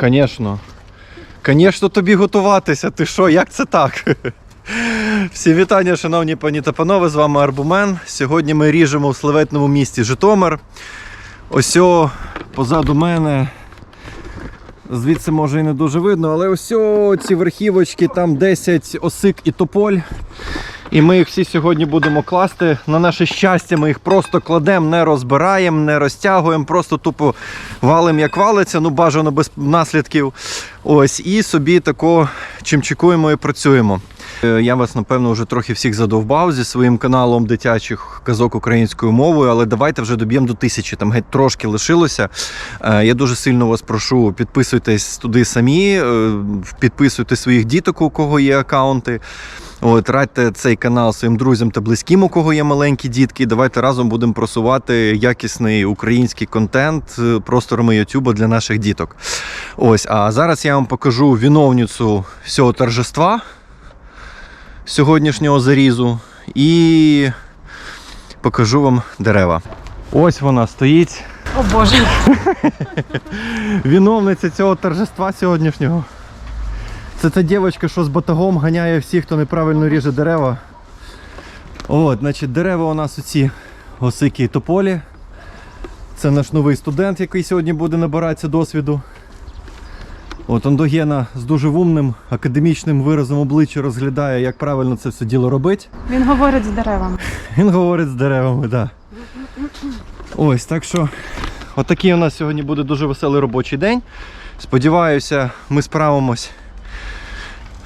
Звісно. Звісно, тобі готуватися. Ти що, як це так? Всі вітання, шановні пані та панове, з вами Арбумен. Сьогодні ми ріжемо в славетному місті Житомир. Ось о, позаду мене. Звідси може і не дуже видно, але ось о, ці верхівочки, там 10 осик і тополь. І ми їх всі сьогодні будемо класти. На наше щастя, ми їх просто кладемо, не розбираємо, не розтягуємо, просто тупо валимо, як валиться, ну бажано без наслідків. Ось, і собі тако чимчикуємо і працюємо. Е, Я вас, напевно, вже трохи всіх задовбав зі своїм каналом дитячих казок українською мовою, але давайте вже доб'ємо до тисячі. Там геть трошки лишилося. Е, Я дуже сильно вас прошу, підписуйтесь туди самі, е, підписуйте своїх діток, у кого є аккаунти. От, радьте цей канал своїм друзям та близьким, у кого є маленькі дітки. Давайте разом будемо просувати якісний український контент е, просторами Ютуба для наших діток. Ось, а зараз я вам покажу виновницю всього торжества сьогоднішнього зарізу і покажу вам дерева. Ось вона стоїть. О Боже. Виновниця цього торжества сьогоднішнього. Це та дівчинка, що з батагом ганяє всіх, хто неправильно ріже дерева. От, значить, дерева у нас оці осики і тополі. Це наш новий студент, який сьогодні буде набиратися досвіду. От Ондогена з дуже вумним академічним виразом обличчя розглядає, як правильно це все діло робить. Він говорить з деревами. Він говорить з деревами, так. Да. Ось, так що отакий у нас сьогодні буде дуже веселий робочий день. Сподіваюся, ми справимось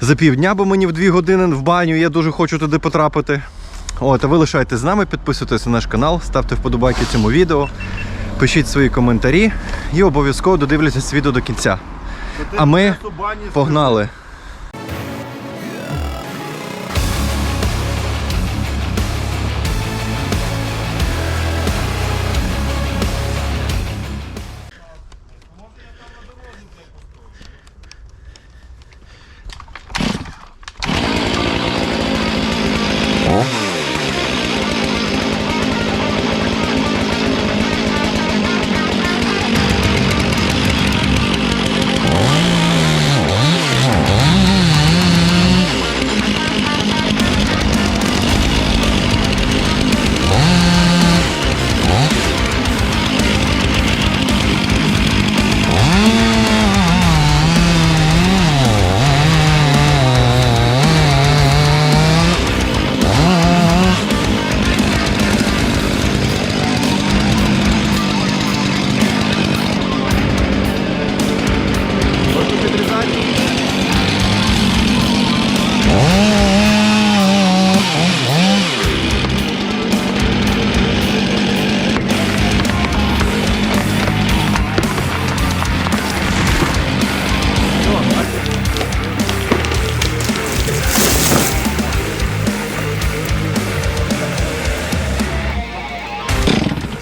за півдня, бо мені в дві години в баню. Я дуже хочу туди потрапити. От, а ви лишайтесь з нами, підписуйтесь на наш канал, ставте вподобайки цьому відео, пишіть свої коментарі і обов'язково додивляйтесь відео до кінця. А ми погнали.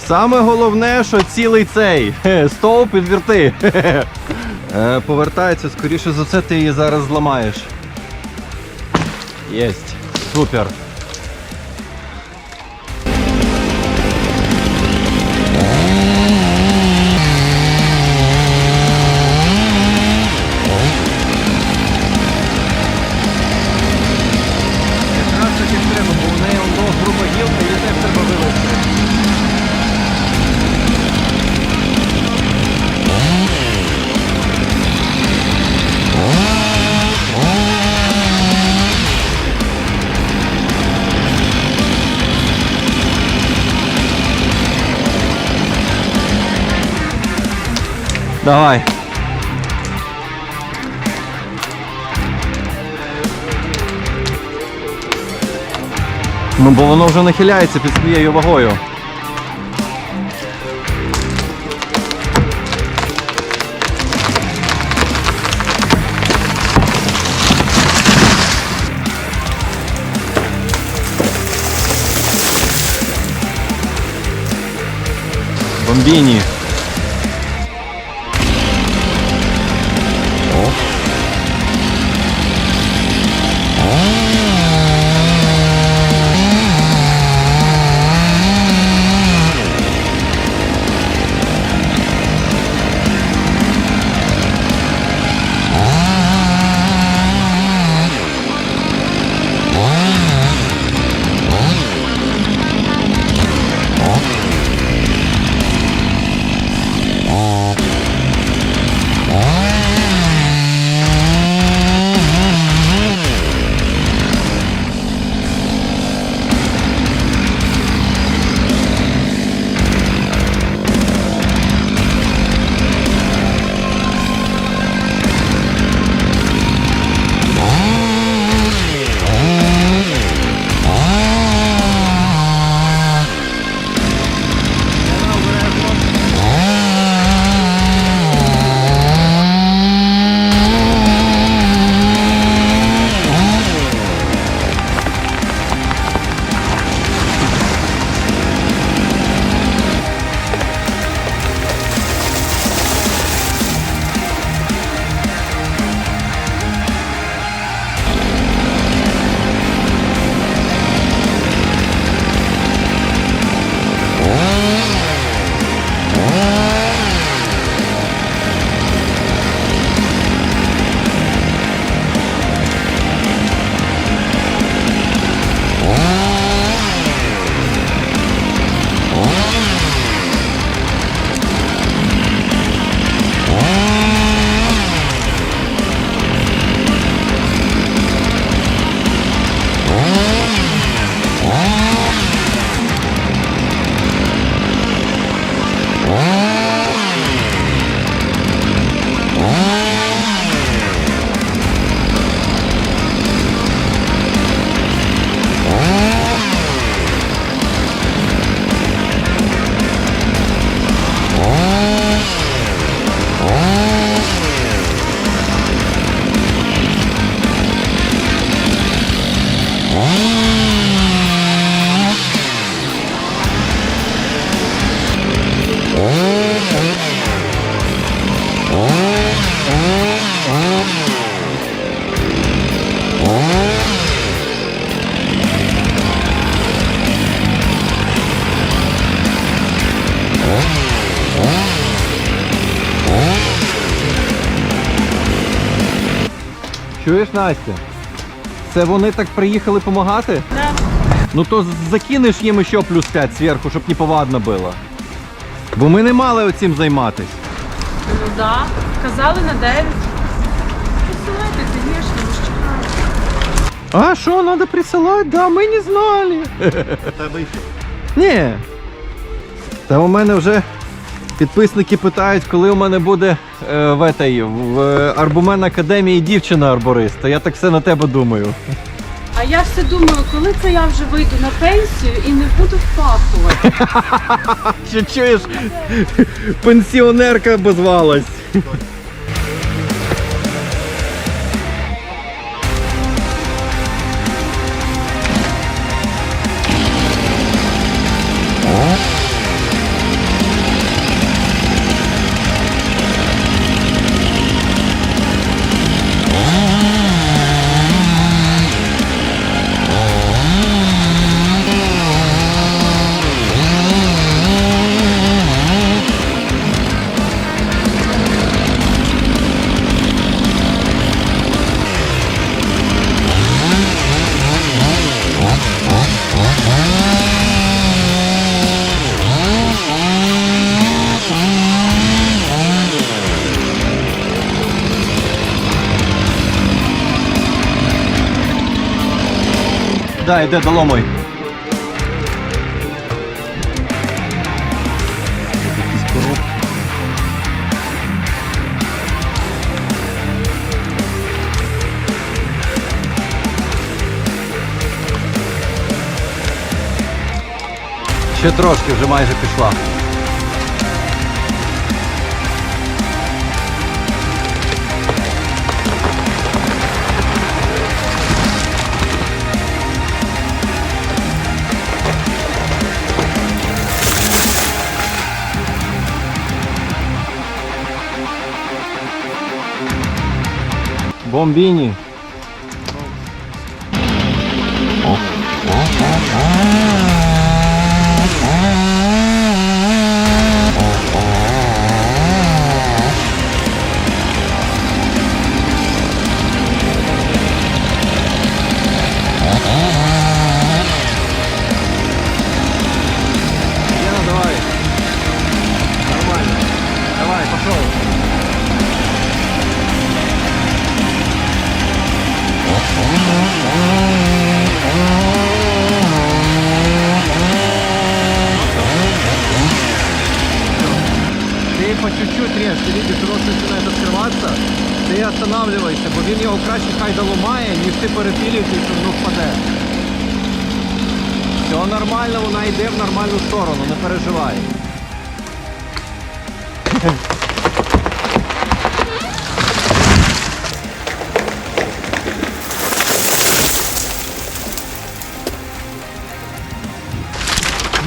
Саме головне, що цілий цей стовп підвірти. Е, Повертається, скоріше за це, ти її зараз зламаєш. Єсть. Супер. Давай. Ну, бо воно вже нахиляється під своєю вагою. Бомбіні. Чуєш, Настя? Це вони так приїхали допомагати? Да. Ну то закинеш їм ще плюс 5 зверху, щоб не повадно було. Бо ми не мали оцим займатись. Ну да. Казали на 9. Посилайте, звісно, ви ж чекаєте. А що, треба присилати? Да, ми не знали. Тебе що? Ні. Та у мене вже підписники питають, коли у мене буде е, в, этой, в е, Арбумен Академії дівчина арбориста. Я так все на тебе думаю. А я все думаю, коли це я вже вийду на пенсію і не буду впахувати. Що чуєш? Пенсіонерка обозвалась. Да, йде доломой. Ще трошки, вже майже пішла. Бомбіні. Перепілюєш і воно впаде. Все нормально, вона йде в нормальну сторону, не переживай.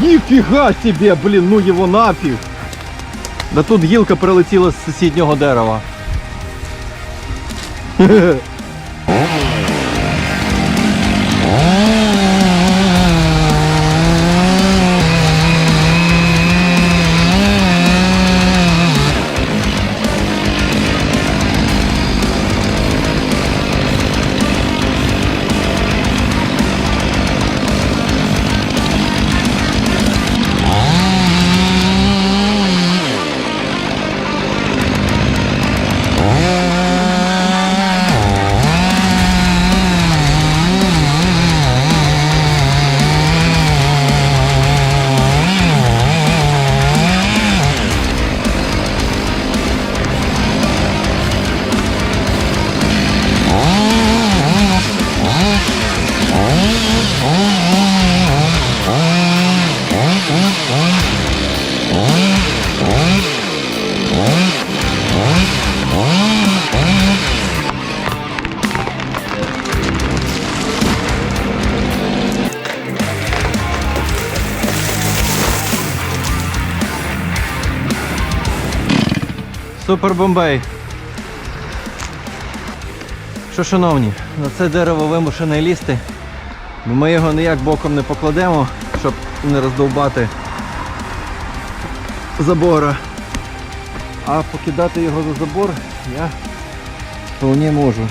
Ніфіга себе, блін, ну його нафіг. Да тут гілка прилетіла з сусіднього дерева. Супер бомбей. Що, шановні, на це дерево вимушене лізти, бо ми його ніяк боком не покладемо, щоб не роздовбати забора. А покидати його за забор я вполне можу.